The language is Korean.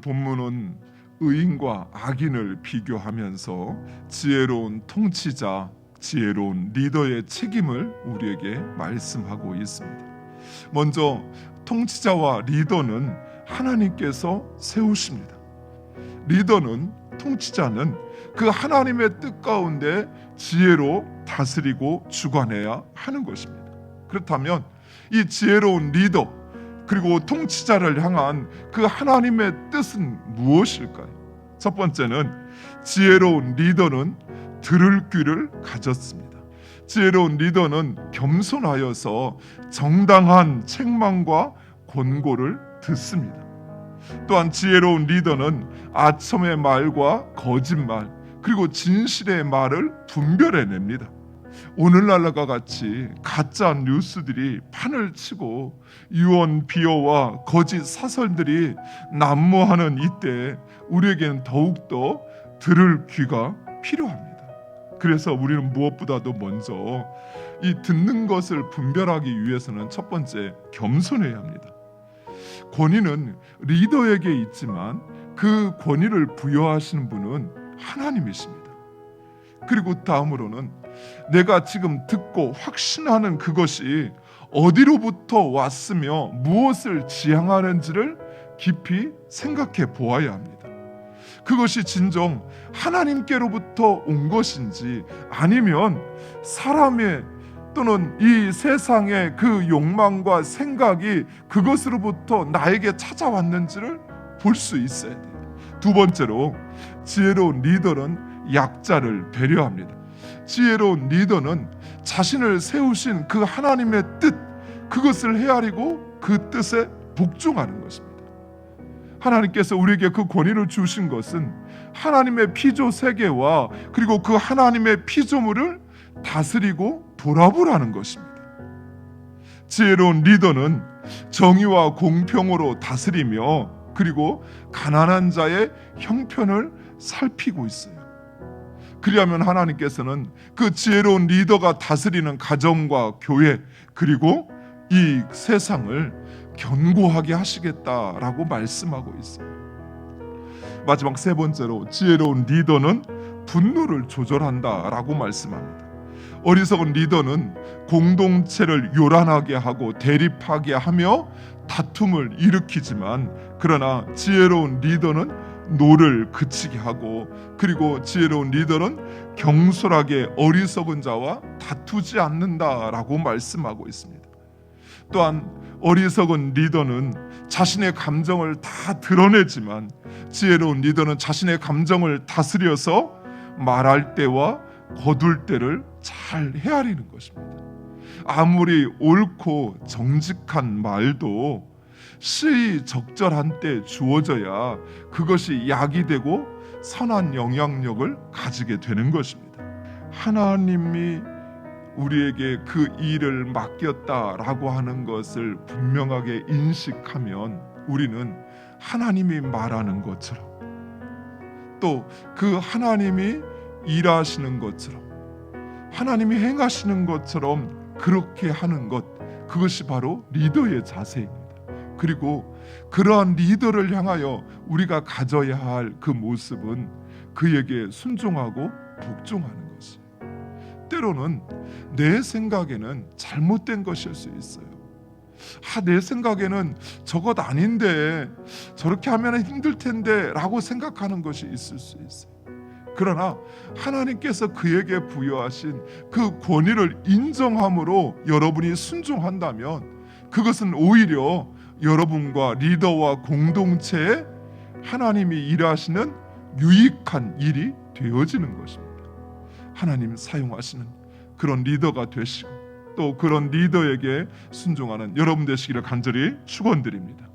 본문은 의인과 악인을 비교하면서 지혜로운 통치자, 지혜로운 리더의 책임을 우리에게 말씀하고 있습니다. 먼저 통치자와 리더는 하나님께서 세우십니다. 리더는 통치자는 그 하나님의 뜻 가운데 지혜로 다스리고 주관해야 하는 것입니다. 그렇다면 이 지혜로운 리더 그리고 통치자를 향한 그 하나님의 뜻은 무엇일까요? 첫 번째는 지혜로운 리더는 들을 귀를 가졌습니다. 지혜로운 리더는 겸손하여서 정당한 책망과 권고를 듣습니다. 또한 지혜로운 리더는 아첨의 말과 거짓말 그리고 진실의 말을 분별해냅니다. 오늘날과 같이 가짜 뉴스들이 판을 치고 유언 비어와 거짓 사설들이 난무하는 이때 우리에게는 더욱더 들을 귀가 필요합니다. 그래서 우리는 무엇보다도 먼저 이 듣는 것을 분별하기 위해서는 첫 번째 겸손해야 합니다. 권위는 리더에게 있지만 그 권위를 부여하시는 분은 하나님이십니다. 그리고 다음으로는 내가 지금 듣고 확신하는 그것이 어디로부터 왔으며 무엇을 지향하는지를 깊이 생각해 보아야 합니다. 그것이 진정 하나님께로부터 온 것인지 아니면 사람의 또는 이 세상의 그 욕망과 생각이 그것으로부터 나에게 찾아왔는지를 볼 수 있어야 돼요. 두 번째로 지혜로운 리더는 약자를 배려합니다. 지혜로운 리더는 자신을 세우신 그 하나님의 뜻 그것을 헤아리고 그 뜻에 복종하는 것입니다. 하나님께서 우리에게 그 권위를 주신 것은 하나님의 피조 세계와 그리고 그 하나님의 피조물을 다스리고 돌아보라는 것입니다. 지혜로운 리더는 정의와 공평으로 다스리며 그리고 가난한 자의 형편을 살피고 있어요. 그리하면 하나님께서는 그 지혜로운 리더가 다스리는 가정과 교회 그리고 이 세상을 견고하게 하시겠다라고 말씀하고 있어요. 마지막 세 번째로 지혜로운 리더는 분노를 조절한다라고 말씀합니다. 어리석은 리더는 공동체를 요란하게 하고 대립하게 하며 다툼을 일으키지만 그러나 지혜로운 리더는 노를 그치게 하고 그리고 지혜로운 리더는 경솔하게 어리석은 자와 다투지 않는다라고 말씀하고 있습니다. 또한 어리석은 리더는 자신의 감정을 다 드러내지만 지혜로운 리더는 자신의 감정을 다스려서 말할 때와 거둘 때를 잘 헤아리는 것입니다. 아무리 옳고 정직한 말도 시의 적절한 때 주어져야 그것이 약이 되고 선한 영향력을 가지게 되는 것입니다. 하나님이 우리에게 그 일을 맡겼다라고 하는 것을 분명하게 인식하면 우리는 하나님이 말하는 것처럼 또 그 하나님이 일하시는 것처럼 하나님이 행하시는 것처럼 그렇게 하는 것 그것이 바로 리더의 자세입니다. 그리고 그러한 리더를 향하여 우리가 가져야 할 그 모습은 그에게 순종하고 복종하는 것이에요. 때로는 내 생각에는 잘못된 것일 수 있어요. 아, 내 생각에는 저것 아닌데 저렇게 하면 힘들 텐데라고 생각하는 것이 있을 수 있어요. 그러나 하나님께서 그에게 부여하신 그 권위를 인정함으로 여러분이 순종한다면 그것은 오히려 여러분과 리더와 공동체에 하나님이 일하시는 유익한 일이 되어지는 것입니다. 하나님 사용하시는 그런 리더가 되시고 또 그런 리더에게 순종하는 여러분 되시기를 간절히 축원드립니다.